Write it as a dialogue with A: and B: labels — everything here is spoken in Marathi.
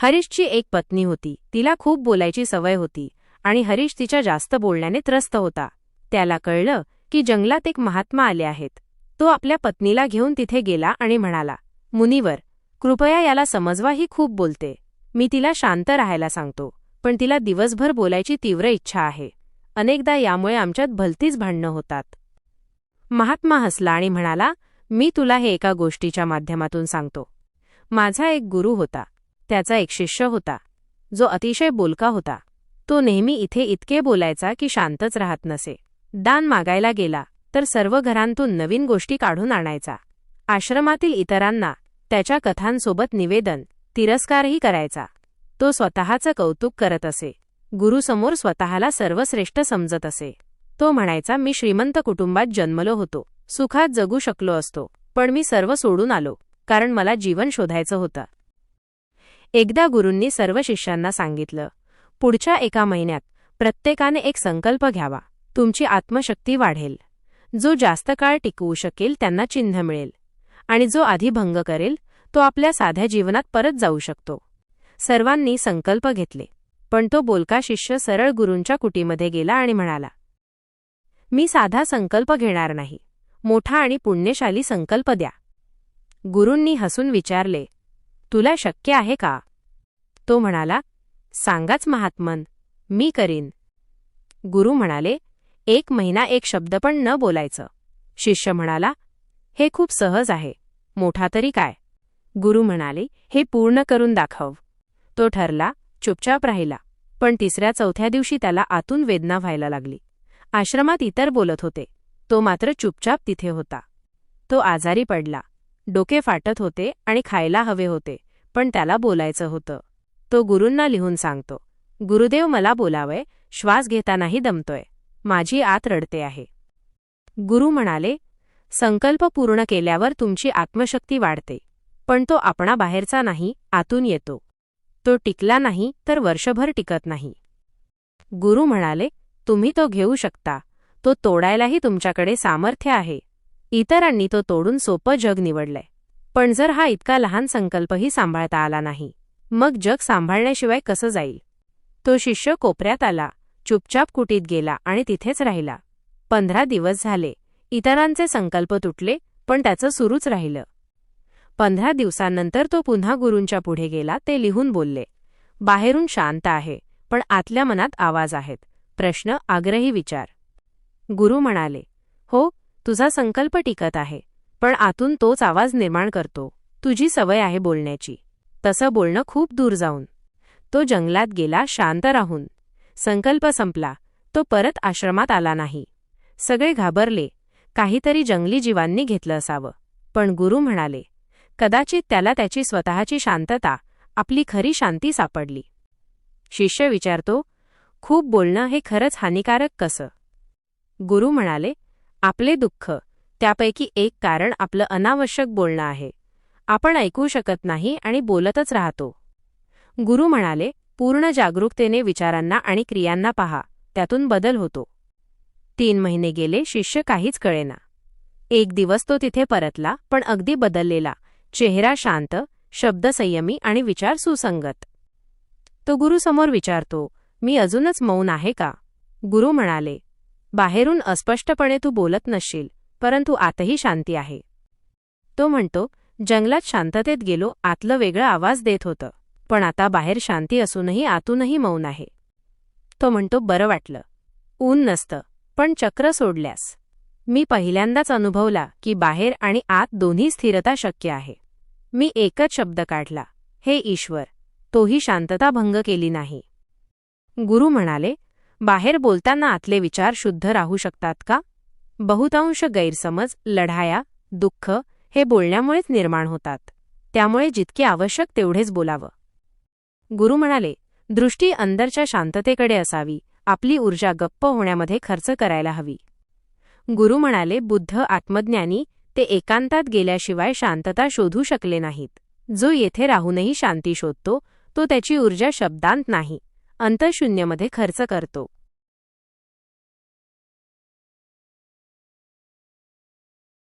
A: हरीशची एक पत्नी होती. तिला खूप बोलायची सवय होती आणि हरीश तिच्या जास्त बोलण्याने त्रस्त होता. त्याला कळलं की जंगलात एक महात्मा आले आहेत. तो आपल्या पत्नीला घेऊन तिथे गेला आणि म्हणाला मुनीवर कृपया याला समजवा ही खूप बोलते. मी तिला शांत राहायला सांगतो पण तिला दिवसभर बोलायची तीव्र इच्छा आहे. अनेकदा यामुळे आमच्यात भलतीच भांडणं होतात. महात्मा हसला आणि म्हणाला मी तुला हे एका गोष्टीच्या माध्यमातून सांगतो. माझा एक गुरु होता. त्याचा एक शिष्य होता. जो अतिशय बोलका होता. तो नेहमी इथे इतके बोलायचा की शांतच राहत नसे. दान मागायला गेला तर सर्व घरांतून नवीन गोष्टी काढून आणायचा. आश्रमातील इतरांना त्याच्या कथांसोबत निवेदन तिरस्कारही करायचा. तो स्वतःचं कौतुक करत असे. गुरुसमोर स्वतःला सर्वश्रेष्ठ समजत असे. तो म्हणायचा मी श्रीमंत कुटुंबात जन्मलो होतो. सुखात जगू शकलो असतो. पण मी सर्व सोडून आलो. कारण मला जीवन शोधायचं होतं. एकदा गुरूंनी सर्व शिष्यांना सांगितलं. पुढच्या एका महिन्यात प्रत्येकाने एक संकल्प घ्यावा. तुमची आत्मशक्ती वाढेल. जो जास्त काळ टिकवू शकेल त्यांना चिन्ह मिळेल. आणि जो आधी भंग करेल तो आपल्या साध्या जीवनात परत जाऊ शकतो. सर्वांनी संकल्प घेतले. पण तो बोलका शिष्य सरळ गुरूंच्या कुटीमध्ये गेला आणि म्हणाला मी साधा संकल्प घेणार नाही. मोठा आणि पुण्यशाली संकल्प द्या. गुरूंनी हसून विचारले तुला शक्य आहे का? तो म्हणाला सांगाच महात्मन मी करीन. गुरु म्हणाले एक महिना एक शब्द पण न बोलायचं. शिष्य म्हणाला हे खूप सहज आहे मोठा तरी काय? गुरु म्हणाले हे पूर्ण करून दाखव. तो ठरला चुपचाप राहिला पण तिसऱ्या चौथ्या दिवशी त्याला आतून वेदना व्हायला लागली. आश्रमात इतर बोलत होते तो मात्र चुपचाप तिथे होता. तो आजारी पडला. डोके फाटत होते आणि खायला हवे होते पण त्याला बोलायचं होतं. तो गुरूंना लिहून सांगतो गुरुदेव मला बोलावय श्वास घेतानाही दमतोय माझी आत रडते आहे. गुरु म्हणाले संकल्प पूर्ण केल्यावर तुमची आत्मशक्ती वाढते पण तो आपणा बाहेरचा नाही आतून येतो. तो टिकला नाही तर वर्षभर टिकत नाही. गुरु म्हणाले तुम्ही तो घेऊ शकता तो तोडायलाही तुमच्याकडे सामर्थ्य आहे इतरांनी तो तोडून सोपं जग निवडलंय. पण जर हा इतका लहान संकल्पही सांभाळता आला नाही मग जग सांभाळण्याशिवाय कसं जाईल? तो शिष्य कोपऱ्यात आला चुपचाप कुटीत गेला आणि तिथेच राहिला. पंधरा दिवस झाले इतरांचे संकल्प तुटले पण त्याचं सुरूच राहिलं. पंधरा दिवसांनंतर तो पुन्हा गुरूंच्या पुढे गेला ते लिहून बोलले बाहेरून शांत आहे पण आतल्या मनात आवाज आहेत प्रश्न आग्रही विचार. गुरु म्हणाले हो तुझा संकल्प टिकत आहे पण आतून तोच आवाज निर्माण करतो तुझी सवय आहे बोलण्याची. तसं बोलणं खूप दूर जाऊन. तो जंगलात गेला शांत राहून. संकल्प संपला तो परत आश्रमात आला नाही. सगळे घाबरले काहीतरी जंगली जीवांनी घेतलं असावं. पण गुरु म्हणाले कदाचित त्याला त्याची स्वतःची शांतता आपली खरी शांती सापडली. शिष्य विचारतो खूप बोलणं हे खरंच हानिकारक कसं? गुरु म्हणाले आपले दुःख त्यापैकी एक कारण आपलं अनावश्यक बोलणं आहे. आपण ऐकू शकत नाही आणि बोलतच राहतो. गुरु म्हणाले पूर्ण जागरूकतेने विचारांना आणि क्रियांना पहा त्यातून बदल होतो. तीन महिने गेले शिष्य काहीच कळेना. एक दिवस तो तिथे परतला पण अगदी बदललेला. चेहरा शांत शब्द संयमी आणि विचार सुसंगत. तो गुरुसमोर विचारतो मी अजूनच मौन आहे का? गुरु म्हणाले बाहेरून अस्पष्टपणे तू बोलत नसशील परंतु आतही शांती आहे. तो म्हणतो जंगलात शांततेत गेलो आतलं वेगळं आवाज देत होतं. पण आता बाहेर शांती असूनही आतूनही मौन आहे. तो म्हणतो बरं वाटलं. ऊन नसतं पण चक्र सोडल्यास. मी पहिल्यांदाच अनुभवला की बाहेर आणि आत दोन्ही स्थिरता शक्य आहे. मी एकच शब्द काढला हे ईश्वर तोही शांतता भंग केली नाही. गुरु म्हणाले बाहेर बोलताना आतले विचार शुद्ध राहू शकतात का? बहुतांश गैरसमज लढाया दुःख हे बोलण्यामुळेच निर्माण होतात. त्यामुळे जितके आवश्यक तेवढेच बोलावं. गुरु म्हणाले दृष्टी अंदरच्या शांततेकडे असावी. आपली ऊर्जा गप्प होण्यामध्ये खर्च करायला हवी. गुरु म्हणाले बुद्ध आत्मज्ञानी ते एकांतात गेल्याशिवाय शांतता शोधू शकले नाहीत. जो येथे राहूनही शांती शोधतो तो त्याची ऊर्जा शब्दांत नाही. अंतशून्यमध्ये खर्च करतो.